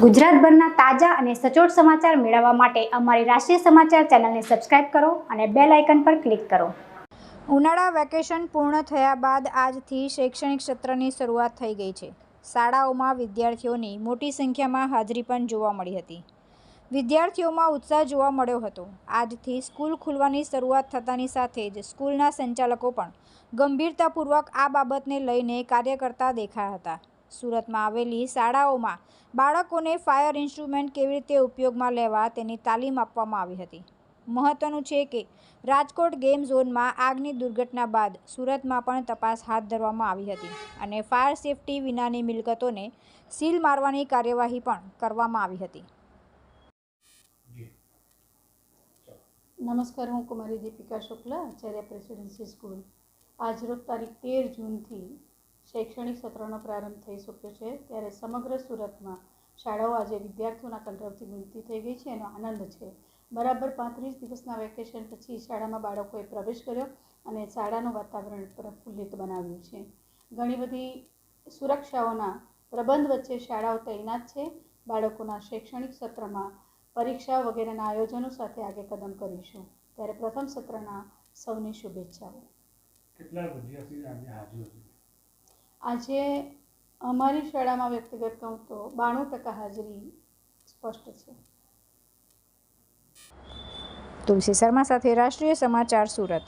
ગુજરાતભરના તાજા અને સચોટ સમાચાર મેળવવા માટે અમારી રાષ્ટ્રીય સમાચાર ચેનલને સબસ્ક્રાઇબ કરો અને બેલ આઇકન પર ક્લિક કરો. ઉનાળા વેકેશન પૂર્ણ થયા બાદ આજથી શૈક્ષણિક સત્રની શરૂઆત થઈ ગઈ છે. શાળાઓમાં વિદ્યાર્થીઓની મોટી સંખ્યામાં હાજરી પણ જોવા મળી હતી. વિદ્યાર્થીઓમાં ઉત્સાહ જોવા મળ્યો હતો. આજથી સ્કૂલ ખુલવાની શરૂઆત થતાની સાથે જ સ્કૂલના સંચાલકો પણ ગંભીરતાપૂર્વક આ બાબતને લઈને કાર્ય કરતા દેખાયા હતા. સુરતમાં આવેલી શાળાઓમાં બાળકોને ફાયર ઇન્સ્ટ્રુમેન્ટ કેવી રીતે ઉપયોગમાં લેવા તેની તાલીમ આપવામાં આવી હતી. મહત્વનું છે કે રાજકોટ ગેમ ઝોનમાં આગની દુર્ઘટના બાદ સુરતમાં પણ તપાસ હાથ ધરવામાં આવી હતી અને ફાયર સેફટી વિનાની મિલકતોને સીલ મારવાની કાર્યવાહી પણ કરવામાં આવી હતી. નમસ્કાર, હું કુમારી દીપિકા શુક્લા આચાર્ય પ્રેસિડેન્સી સ્કૂલ. આજરોજ તારીખ તેર જૂનથી શૈક્ષણિક સત્રનો પ્રારંભ થઈ ચૂક્યો છે. ત્યારે સમગ્ર સુરતમાં શાળાઓ આજે વિદ્યાર્થીઓના કંટ્રોલથી મુક્તિ થઈ ગઈ છે એનો આનંદ છે. બરાબર પાંત્રીસ દિવસના વેકેશન પછી શાળામાં બાળકોએ પ્રવેશ કર્યો અને શાળાનું વાતાવરણ પ્રફુલ્લિત બનાવ્યું છે. ઘણી બધી સુરક્ષાઓના પ્રબંધ વચ્ચે શાળાઓ તૈનાત છે. બાળકોના શૈક્ષણિક સત્રમાં પરીક્ષા વગેરેના આયોજનો સાથે આગળ કદમ કરીશું. ત્યારે પ્રથમ સત્રના સૌને શુભેચ્છાઓ. કેટલા વિદ્યાર્થીઓ આજે હાજર આજે અમારી શાળામાં વ્યક્તિગત કહું તો બાણું ટકા હાજરી સ્પષ્ટ છે. તુલસી શર્મા સાથે રાષ્ટ્રીય સમાચાર સુરત.